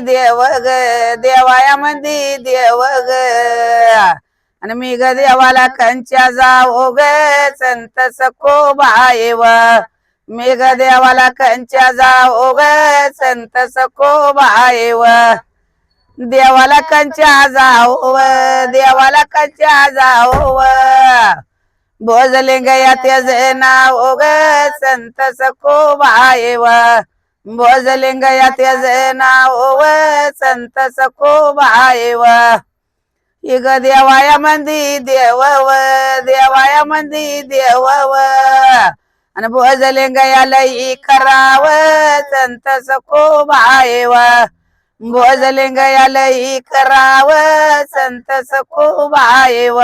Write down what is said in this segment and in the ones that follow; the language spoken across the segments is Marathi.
देव ग देवाया मंदी देव ग आणि मी ग देवाला कंच्या जाओ ग संत सखो बायव. मी ग देवाला कंच्या जाओ ग संत सखो बायव. देवाला कंच्या जाओ देवाला कंच्या जाओ व भोजलिंग यात्याच नाव ग संत सखो बायव भोजलिंग यात्याच नाव व संत सखोबायव इग देवाया मंदी देव व देवाया मंदी देव व आणि भोजलिंग याला कराव संत सखो बायव भोजलिंग याला कराव संत सखो बायव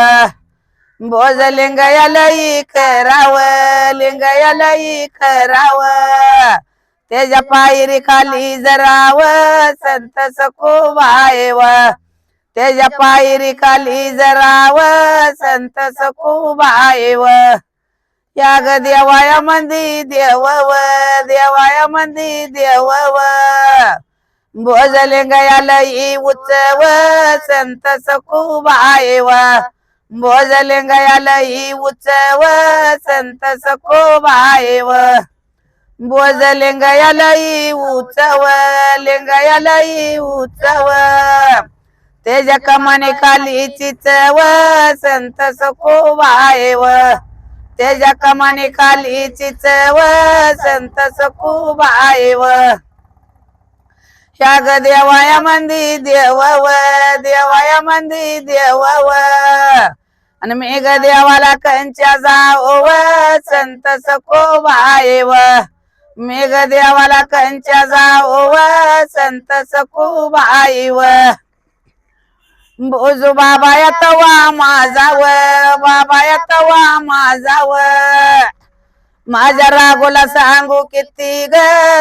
भोजलिंग याला कराव लिंग याला कराव। त्याच्या पायरी खाली जराव संत सखोबायव त्याच्या पायरी खाली जराव संत सखोबायव या ग देवाया मंदी देवव व देवाया मंदी देवव. भोजलिंगयालयी भोजलिंग उचव संत सखो भोजलिंगयालयी भोजलिंग उचव संत सखो बोज भोजलिंग याला ई उचव लिंग याला ई उचव. त्याच्या कमाने खाली चिचव संत सखो बायव त्याच्या कमाने खाली चिचव संत सखो बायव ह्या ग देवाया मंदी देव व देवाया मंदी देव व आणि मी ग देवाला कंच्या जाओ व संत सखो मेघ मी ग देवाला कंच्या जाओ व संत सखो बायव बोजू बाबा तवा माझा व बाबाया तवा माझा व माझ्या रागोला सांगू किती ग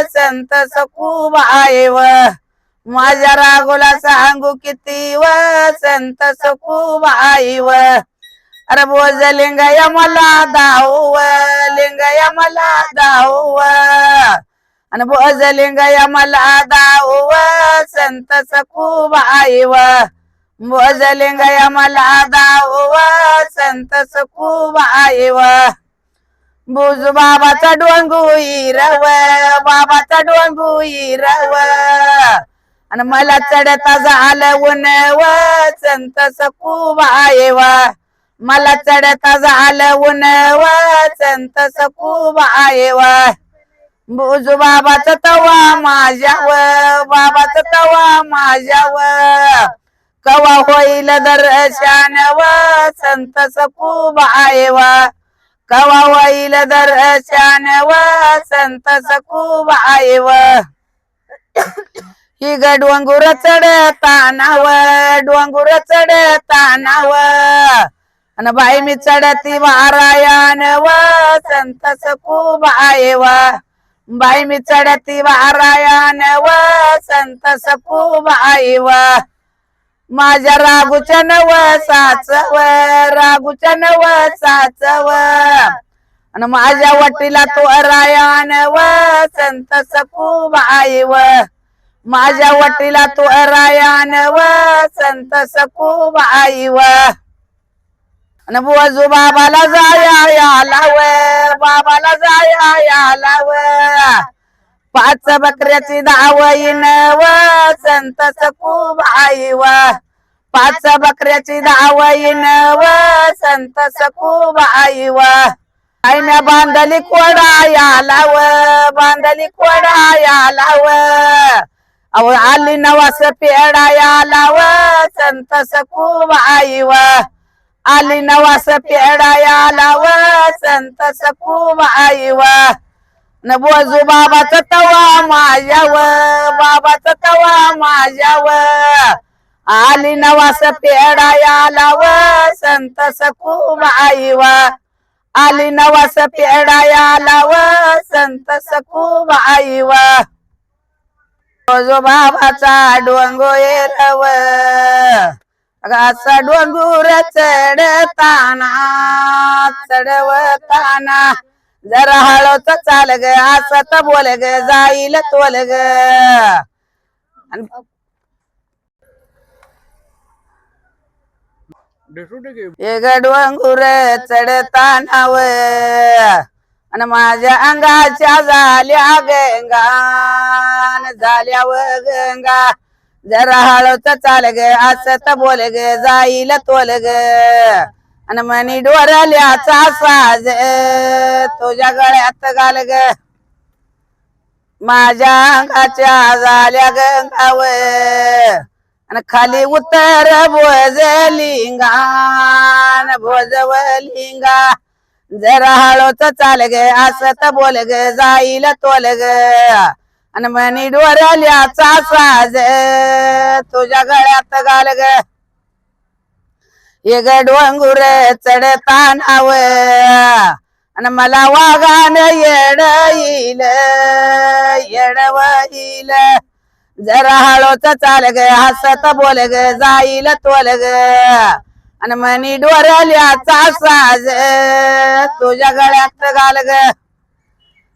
संत सखू बायव माझ्या रागोला सांगू किती व संत सखू बाईव अरे बोज लिंगया मला दाव लिंगया मला दाव आणि बोज लिंगया मला दाव संत सखू बाईव बोज लिंगया मला दाऊ संत सखू बाईव बुजू बाबाचा डोंगू रव बाबाचा डोंगू रव आणि मला चढता झालं ऊन व संत सखू बायव मला चढता झालं ऊन संत खूप आहे बुजू बाबाच तवा माझ्याव बाबाच तवा माझ्याव कवा होईल दर्शन व. संत खूप आहे कवा होईल दर्शन व. संत खूप आहे ही ग डोंगुर चढतानाव डोंगुर चढतानाव अन बाई मी चढती वारायण व संत सखू वा. बाई मी चढती वारायण व संत सखू बायव माझ्या राघूच्या नव साचव राघूच्या नव साचव. आणि माझ्या वटीला तो रायान व संत सखू व. माझ्या वटीला तो रायान व संत सकूब आई व. आणि बोजू बाबाला जाया याला व बाबाला जाया याला व. पाच बकऱ्याची दावईन व संत सखू बाईव पाच बकऱ्याची दावईन व संत सखू बाईव आईने बांधली कोडा याला व बांधली कोडा याला व. अहो आली नवास पेडा याला व संत सखू बाईव आली नवास पेडाया याला संत सखू आईवा न बोजू बाबाचा तवा माझ्याव बाबाचा तवा माझ्याव आली नवास पेडाया याला संत सखू आईवा आली नवास पेडाया याला व संत सखू आईवा बोजू बाबाचा डोंगो येरव घासा डोंगूर चढताना चढवताना. जरा हळूच चाल ग असत बोल ग जाईल तोल ग. एक डोंगूर चढताना व. आणि माझ्या अंगाच्या झाल्या गंगा झाल्या व गंगा. जरा हळूच चाल ग असत बोल ग जाईल तोल ग आणि मनी डोरल्याचा साज तुझ्या गळ्यात घाल ग माझ्या अंगाच्या झाल्या गंगाव. आणि खाली उतर भोजलिंगान भोजवलिंगा जरा हळूच चाल ग असत बोल ग जाईल तोल ग आणि मनी डोरल्याचा साज तुझ्या गळ्यात घाल ग. एक डोंगुर चढता नाव. आणि मला वागान येड येईल येडव येईल जरा हळूच चाल ग हसत बोल ग जाईल तोल ग. आणि मनी डोरल्याचा साज तुझ्या गळ्यात घाल ग.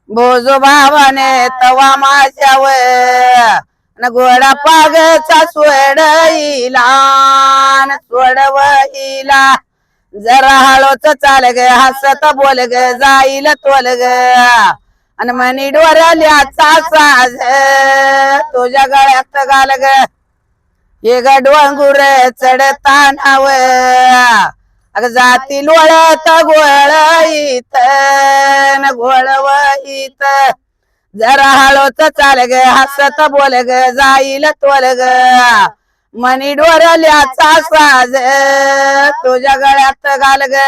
भोजो भावाने तवा माझ्यावर न घोडा पागचा सोडईला सोडव इला जरा हळूच चाल ग हसत बोल ग जाईल तोल ग. आणि मनी डोरल्याचा साज तुझ्या गळ्यात घाल ग. हे ग डोंगुर चढता नाव जातील वळत गोळ गोळईत न गोळवईत जरा हळूच चाल ग हसत बोल ग जाईल तोल ग मणी डोरल्याचा साज तुझ्या गळ्यात घाल ग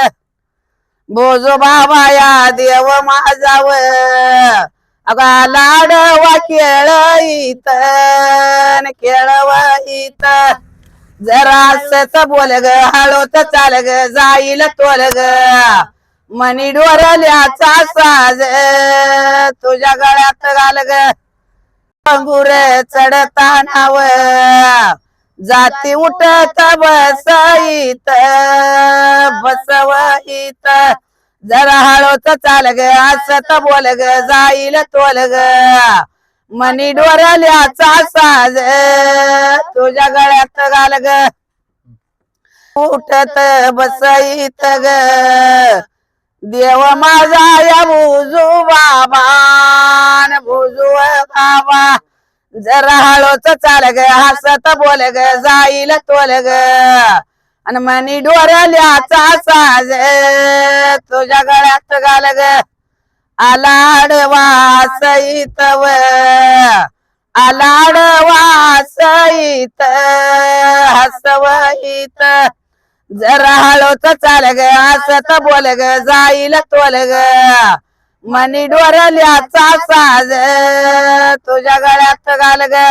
भोजो बाबाया देव माझाव. अगा लाडवा केळईत केळव केळवईत जरा असत बोल ग हळूच चाल ग जाईल तोल ग मनी डोरल्याचा साज तुझ्या गळ्यात घाल ग अंगुर चढता नाव. जाती उठत बसईत बसवईत. जरा हळूच चाल ग असत बोल ग जाईल तोल ग मनी डोरल्याचा साज तुझ्या गळ्यात घाल ग. उठत बसईत ग. देव माझा या बुजू बाबान बुजू बाबा. जरा हळूच चाल ग हसत बोल ग जाईल तोल ग. आणि मनी डोरल्याचा साज तुझ्या गळ्यात घाल ग. आलाड वासईत व आलाड वासईत हसवईत जरा हळूच चाल ग असत बोल ग जाईल तोल ग. मनी डोरल्याचा साज तुझ्या गळ्यात घाल ग.